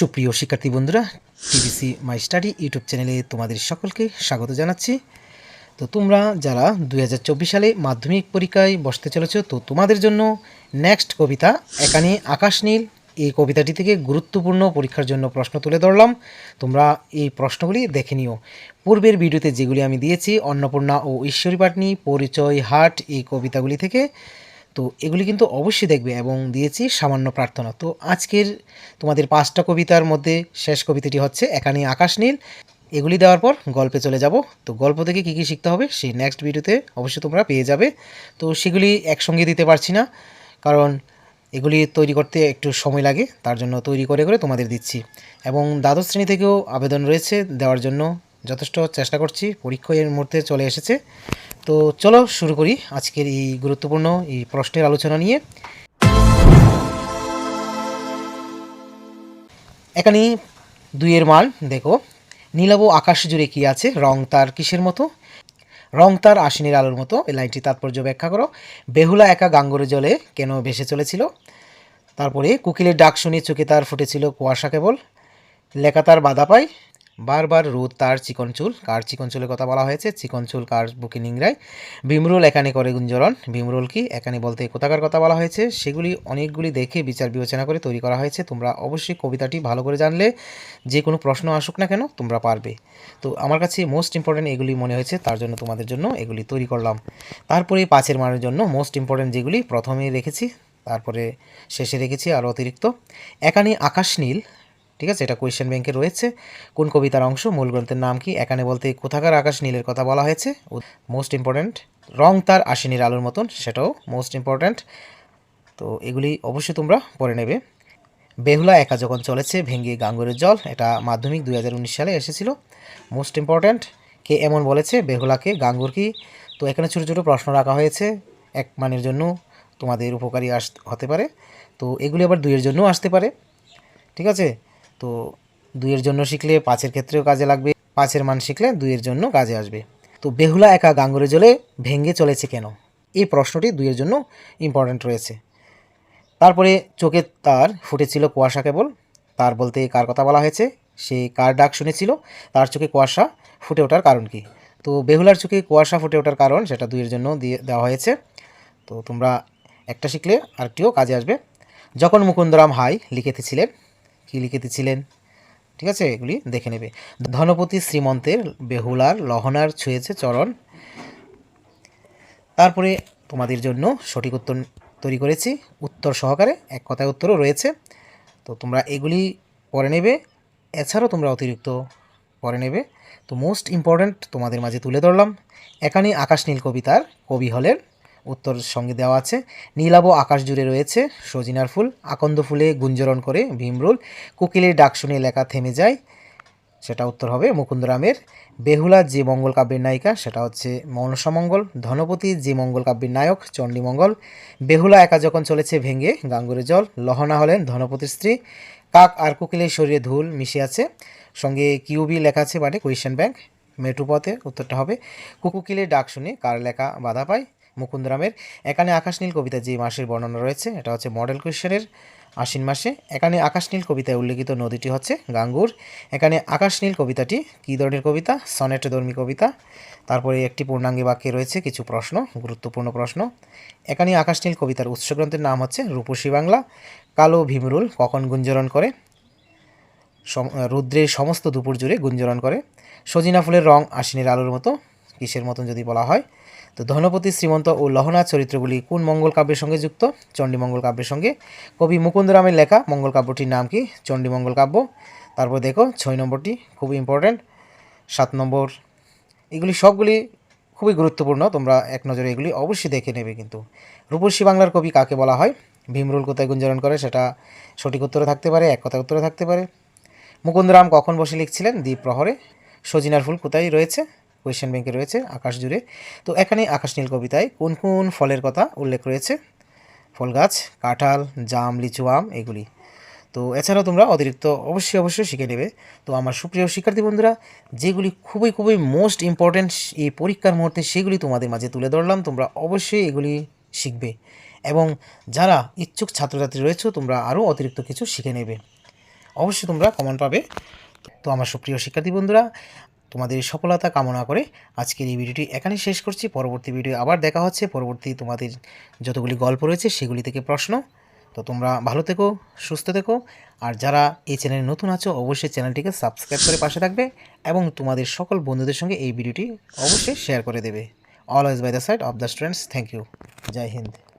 সুপ্রিয় শিক্ষার্থী বন্ধুরা টিবিসি মাই স্টাডি ইউটিউব চ্যানেলে তোমাদের সকলকে স্বাগত জানাচ্ছি। তো তোমরা যারা দুই হাজার চব্বিশ সালে মাধ্যমিক পরীক্ষায় বসতে চলেছ, তো তোমাদের জন্য নেক্সট কবিতা, একানে আকাশ নীল, এই কবিতাটি থেকে গুরুত্বপূর্ণ পরীক্ষার জন্য প্রশ্ন তুলে ধরলাম। তোমরা এই প্রশ্নগুলি দেখে নিও। পূর্বের ভিডিওতে যেগুলি আমি দিয়েছি, অন্নপূর্ণা ও ঈশ্বরী পাটনি, পরিচয় হাট, এই কবিতাগুলি থেকে তো এগুলি কিন্তু অবশ্যই দেখবে এবং দিয়েছি সামান্য প্রার্থনা। তো আজকের তোমাদের পাঁচটা কবিতার মধ্যে শেষ কবিতাটি হচ্ছে, একানে আকাশ নীল। এগুলি দেওয়ার পর গল্পে চলে যাব। তো গল্প থেকে কী কী শিখতে হবে সেই নেক্সট ভিডিওতে অবশ্যই তোমরা পেয়ে যাবে। তো সেগুলি একসঙ্গে দিতে পারছি না, কারণ এগুলি তৈরি করতে একটু সময় লাগে, তার জন্য তৈরি করে করে তোমাদের দিচ্ছি। এবং দ্বাদশ শ্রেণি থেকেও আবেদন রয়েছে দেওয়ার জন্য। যথেষ্ট চেষ্টা করছি, পরীক্ষা এর মুহূর্তে চলে এসেছে। তো চলো শুরু করি আজকের এই গুরুত্বপূর্ণ এই প্রশ্নের আলোচনা নিয়ে। এখানে দুইয়ের মান, দেখো। নীলাভ আকাশ জুড়ে কি আছে? রং তার কিসের মতো? রং তার আশ্বিনের আলোর মতো। এই লাইনটি তাৎপর্য ব্যাখ্যা করো। বেহুলা একা গাঙ্গরে জলে কেন ভেসে চলেছিল? তারপরে কুকিলের ডাক শুনে চোখে তার ফুটেছিল কুয়াশা কেবল। লেখা তার বাধা পায়। বারবার রোদ, তার চিকন চুল। কার চিকন চুলের কথা বলা হয়েছে? চিকন চুল কার বুকে নিংড়ায়? ভীমরুল এখানে করে গুঞ্জরণ। ভীমরুল কি? এখানে বলতে কোথাকার কথা বলা হয়েছে? সেগুলি অনেকগুলি দেখে বিচার বিবেচনা করে তৈরি করা হয়েছে। তোমরা অবশ্যই কবিতাটি ভালো করে জানলে, যে কোনো প্রশ্ন আসুক না কেন, তোমরা পারবে। তো আমার কাছে মোস্ট ইম্পর্টেন্ট এগুলি মনে হয়েছে, তার জন্য তোমাদের জন্য এগুলি তৈরি করলাম। তারপরে পাঁচের মানের জন্য মোস্ট ইম্পর্ট্যান্ট যেগুলি প্রথমে রেখেছি, তারপরে শেষে রেখেছি আর অতিরিক্ত। একানি আকাশ নীল ঠিক আছে? এটা কোয়েশ্চেন ব্যাংকে রয়েছে। কোন কবিতার অংশ, মূল গ্রন্থের নাম কি? এখানে বলতে কোথাকার আকাশ নীলের কথা বলা হয়েছে। মোস্ট ইম্পর্ট্যান্ট রং তার আশিনীর আলোর মতন, সেটাও মোস্ট ইম্পর্ট্যান্ট তো এগুলি অবশ্যই তোমরা পড়ে নেবে। বেহুলা একা যখন চলেছে, ভেঙ্গে গাঙ্গুরের জল, এটা মাধ্যমিক দুই হাজার উনিশ সালে এসেছিল। মোস্ট ইম্পর্ট্যান্ট কে এমন বলেছে, বেহুলাকে, গাঙ্গুর কি? তো এখানে ছোটো ছোটো প্রশ্ন রাখা হয়েছে। এক মানের জন্য তোমাদের উপকারী আস হতে পারে। তো এগুলি আবার দুইয়ের জন্যও আসতে পারে। ঠিক আছে? তো দুইয়ের জন্য শিখলে পাঁচের ক্ষেত্রেও কাজে লাগবে, পাঁচের মান শিখলে দুইয়ের জন্য কাজে আসবে। তো বেহুলা একা গাঙ্গুরে জলে ভেঙে চলেছে কেন? এই প্রশ্নটি দুইয়ের জন্য ইম্পর্ট্যান্ট রয়েছে। তারপরে চোখে তার ফুটেছিল কুয়াশা কেবল। তার বলতে কার কথা বলা হয়েছে? সে কার ডাক শুনেছিল? তার চোখে কুয়াশা ফুটে ওঠার কারণ কি? তো বেহুলার চোখে কুয়াশা ফুটে ওঠার কারণ সেটা দুইয়ের জন্য দিয়ে দেওয়া হয়েছে। তো তোমরা একটা শিখলে আরেকটিও কাজে আসবে। যখন মুকুন্দরাম হাই লিখেতেছিলেন কী লিখিতেছিলেন? ঠিক আছে? এগুলি দেখে নেবে। ধনপতি শ্রীমন্তের বেহুলার লহনার ছুঁয়েছে চরণ। তারপরে তোমাদের জন্য সঠিক উত্তর তৈরি করেছি। উত্তর সহকারে এক কথায় উত্তরও রয়েছে। তো তোমরা এগুলি পরে নেবে। এছাড়াও তোমরা অতিরিক্ত পরে নেবে। তো মোস্ট ইম্পর্ট্যান্ট তোমাদের মাঝে তুলে ধরলাম। এখানে আকাশ নীল কবিতার কবি হলেন উত্তর সঙ্গে দেওয়া আছে। নীলাভ আকাশ জুড়ে রয়েছে সজিনার ফুল। আকন্দ ফুলে গুঞ্জরণ করে ভীমরুল কোকিলের ডাক শুনে লেখা থেমে যায়। সেটা উত্তর হবে মুকুন্দরামের। বেহুলা যে মঙ্গল কাব্যের নায়িকা, সেটা হচ্ছে মনসামঙ্গল ধনপতি যে মঙ্গল কাব্যের নায়ক চণ্ডীমঙ্গল বেহুলা একা যখন চলেছে ভেঙে গাঙ্গুরে জল, লহনা হলেন ধনপতির স্ত্রী। কাক আর কোকিলের শরীরে ধুল মিশে আছে। সঙ্গে কিউবি লেখা আছে মানে কোয়েশ্চেন ব্যাংক। মেট্রোপথে উত্তরটা হবে। কুকুকিলের ডাক শুনে কার লেখা বাধা পায়? মুকুন্দরামের। এখানে আকাশনীল কবিতা যে মাসের বর্ণনা রয়েছে, এটা হচ্ছে মডেল কোয়েশ্চেনের আশ্বিন মাসে। এখানে আকাশনীল কবিতায় উল্লেখিত নদীটি হচ্ছে গাঙ্গুর। এখানে আকাশনীল কবিতাটি কী ধরনের কবিতা? সনেট ধর্মী কবিতা। তারপরে একটি পূর্ণাঙ্গী বাক্যে রয়েছে কিছু প্রশ্ন, গুরুত্বপূর্ণ প্রশ্ন। এখানে আকাশনীল কবিতার উৎসগ্রন্থের নাম হচ্ছে রূপসী বাংলা। কালো ভীমরুল কখন গুঞ্জরণ করে? রুদ্রের সমস্ত দুপুর জুড়ে গুঞ্জরণ করে। সজিনা ফুলের রং আশ্বিনের আলোর মতো, কিসের মতন যদি বলা হয়? তো ধনপতি শ্রীমন্ত ও লহনা চরিত্রগুলি কোন মঙ্গল কাব্যের সঙ্গে যুক্ত? চণ্ডীমঙ্গল কাব্যের সঙ্গে। কবি মুকুন্দরামের লেখা মঙ্গল কাব্যটির নাম কি? চণ্ডীমঙ্গল কাব্য। তারপর দেখো, ছয় নম্বরটি খুব ইম্পর্ট্যান্ট সাত নম্বর। এগুলি সবগুলি খুবই গুরুত্বপূর্ণ, তোমরা এক নজরে এগুলি অবশ্যই দেখে নেবে কিন্তু। রূপসী বাংলার কবি কাকে বলা হয়? ভীমরুল কোথায় গুঞ্জরণ করে সেটা সঠিক উত্তরে থাকতে পারে, এক কথায় উত্তরে থাকতে পারে। মুকুন্দরাম কখন বসে লিখছিলেন? দ্বীপ প্রহরে সজিনার ফুল কোথায় রয়েছে? কোয়েশ্চেন ব্যাংকে রয়েছে, আকাশ জুড়ে। তো এখানে আকাশ নীল কবিতায় কোন কোন ফলের কথা উল্লেখ রয়েছে? ফল গাছ, কাঁঠাল, জাম, লিচু, আম, এগুলি। তো এছাড়াও তোমরা অতিরিক্ত অবশ্যই অবশ্যই শিখে নেবে। তো আমার সুপ্রিয় শিক্ষার্থী বন্ধুরা, যেগুলি খুবই খুবই মোস্ট ইম্পর্ট্যান্ট এই পরীক্ষার মুহূর্তে সেগুলি তোমাদের মাঝে তুলে ধরলাম, তোমরা অবশ্যই এগুলি শিখবে। এবং যারা ইচ্ছুক ছাত্রছাত্রী রয়েছে, তোমরা আরও অতিরিক্ত কিছু শিখে নেবে। অবশ্যই তোমরা কমন পাবে। তো আমার সুপ্রিয় শিক্ষার্থী বন্ধুরা তোমাদের সফলতা কামনা করে আজকের এই ভিডিওটি এখানেই শেষ করছি। পরবর্তী ভিডিও আবার দেখা হচ্ছে। পরবর্তী তোমাদের যতগুলি গল্প রয়েছে সেগুলি থেকে প্রশ্ন। তো তোমরা ভালো থেকো, সুস্থ থেকো। আর যারা এই চ্যানেলে নতুন আছো, অবশ্যই চ্যানেলটিকে সাবস্ক্রাইব করে পাশে থাকবে এবং তোমাদের সকল বন্ধুদের সঙ্গে এই ভিডিওটি অবশ্যই শেয়ার করে দেবে। Always by the side of the students thank you Joy Hind